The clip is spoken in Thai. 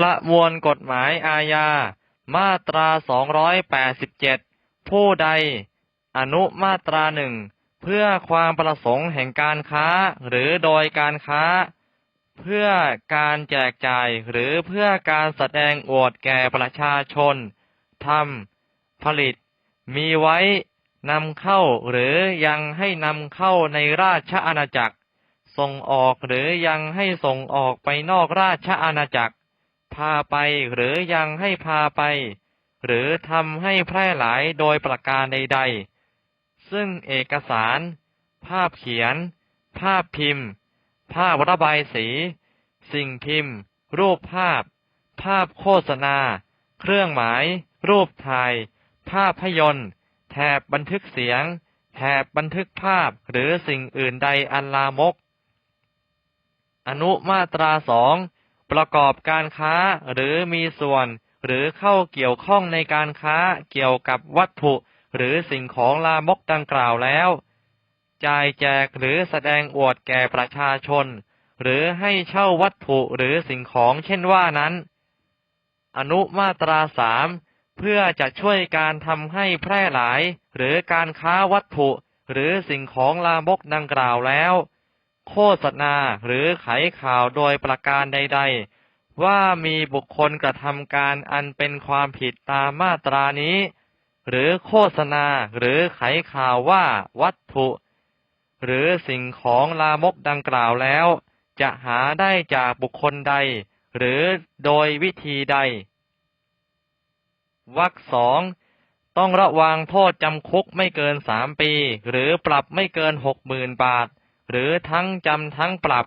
ประมวลกฎหมายอาญา มาตรา 287 ผู้ใด อนุมาตราหนึ่ง เพื่อความประสงค์แห่งการค้าหรือโดยการค้า เพื่อการแจกจ่ายหรือเพื่อการแสดงอวดแก่ประชาชน ทำ ผลิต มีไว้นำเข้าหรือยังให้นำเข้าในราชอาณาจักร ส่งออกหรือยังให้ส่งออกไปนอกราชอาณาจักร พาไป หรือยังให้พาไป หรือทำให้แพร่หลายโดยประการใด ๆ ซึ่งเอกสาร ภาพเขียน ภาพพิมพ์ ภาพระบายสี สิ่งพิมพ์ รูปภาพ ภาพโฆษณา เครื่องหมาย รูปถ่าย ภาพยนตร์ แถบบันทึกเสียง แถบบันทึกภาพหรือสิ่งอื่นใดอันลามก อนุมาตราสอง ประกอบการค้าหรือมีส่วน หรือเข้าเกี่ยวข้องในการค้าเกี่ยวกับวัตถุ หรือสิ่งของลามกดังกล่าวแล้วจ่ายแจกหรือแสดงอวดแก่ประชาชน หรือให้เช่าวัตถุหรือสิ่งของเช่นว่านั้น อนุมาตราสามเพื่อจะช่วยการทำให้แพร่หลาย หรือการค้าวัตถุ หรือสิ่งของลามกดังกล่าวแล้ว โฆษณาหรือไขข่าวโดยประการใด ๆ ว่ามีบุคคลกระทำการอันเป็นความผิดตามมาตรานี้ หรือโฆษณาหรือไขข่าวว่าวัตถุ หรือสิ่งของลามกดังกล่าวแล้ว จะหาได้จากบุคคลใด หรือโดยวิธีใดวรรคสองต้องระวังโทษจำคุกไม่เกินสามปี หรือปรับไม่เกินหกหมื่นบาท หรือทั้งจำทั้งปรับ